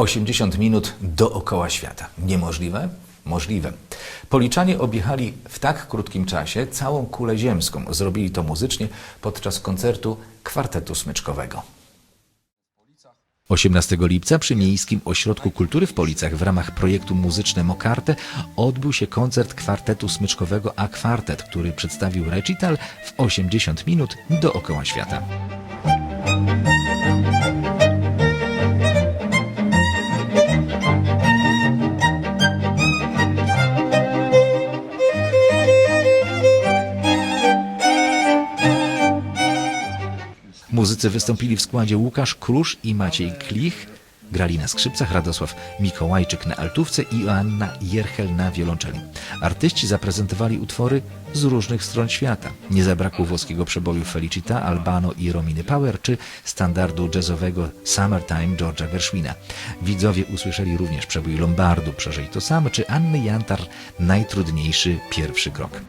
80 minut dookoła świata. Niemożliwe? Możliwe. Policzanie objechali w tak krótkim czasie całą kulę ziemską. Zrobili to muzycznie podczas koncertu kwartetu smyczkowego. 18 lipca przy Miejskim Ośrodku Kultury w Policach w ramach projektu Muzyczne Mokarte odbył się koncert kwartetu smyczkowego A Kwartet, który przedstawił recital w 80 minut dookoła świata. Muzycy wystąpili w składzie Łukasz Krusz i Maciej Klich. Grali na skrzypcach Radosław Mikołajczyk na altówce i Joanna Jerchel na wiolonczeli. Artyści zaprezentowali utwory z różnych stron świata. Nie zabrakło włoskiego przeboju Felicita, Albano i Rominy Power, czy standardu jazzowego Summertime George'a Gershwina. Widzowie usłyszeli również przebój Lombardu, Przeżyj to sam, czy Anny Jantar, Najtrudniejszy pierwszy krok.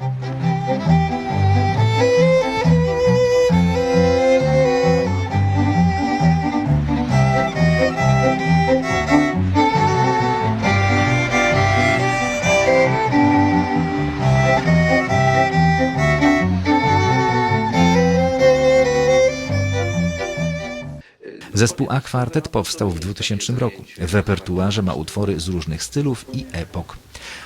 Zespół A Kwartet powstał w 2000 roku. W repertuarze ma utwory z różnych stylów i epok.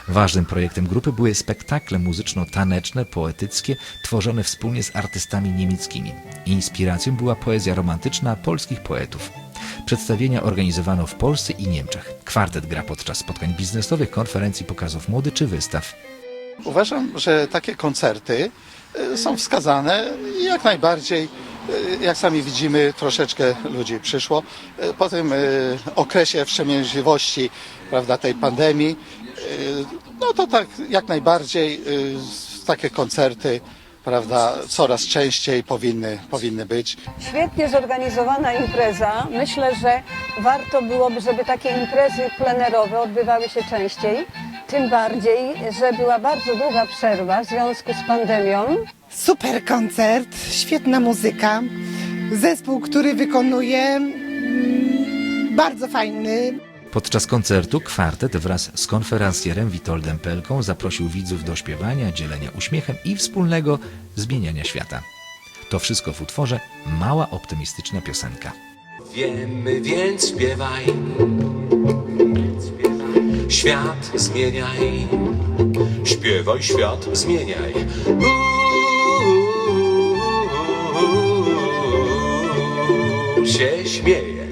Ważnym projektem grupy były spektakle muzyczno-taneczne, poetyckie, tworzone wspólnie z artystami niemieckimi. Inspiracją była poezja romantyczna polskich poetów. Przedstawienia organizowano w Polsce i Niemczech. Kwartet gra podczas spotkań biznesowych, konferencji, pokazów mody czy wystaw. Uważam, że takie koncerty y, są wskazane jak najbardziej, jak sami widzimy, troszeczkę ludzi przyszło. Y, Po tym y, okresie wstrzemięźliwości, prawda, tej pandemii, no to tak jak najbardziej takie koncerty, prawda, coraz częściej powinny, powinny być. Świetnie zorganizowana impreza. Myślę, że warto byłoby, żeby takie imprezy plenerowe odbywały się częściej. Tym bardziej, że była bardzo długa przerwa w związku z pandemią. Super koncert, świetna muzyka, zespół, który wykonuje mm, bardzo fajny. Podczas koncertu kwartet wraz z konferencjerem Witoldem Pelką zaprosił widzów do śpiewania, dzielenia uśmiechem i wspólnego zmieniania świata. To wszystko w utworze Mała optymistyczna piosenka. Wiemy, więc śpiewaj. Świat zmieniaj. Śpiewaj, świat zmieniaj. Się śmieje.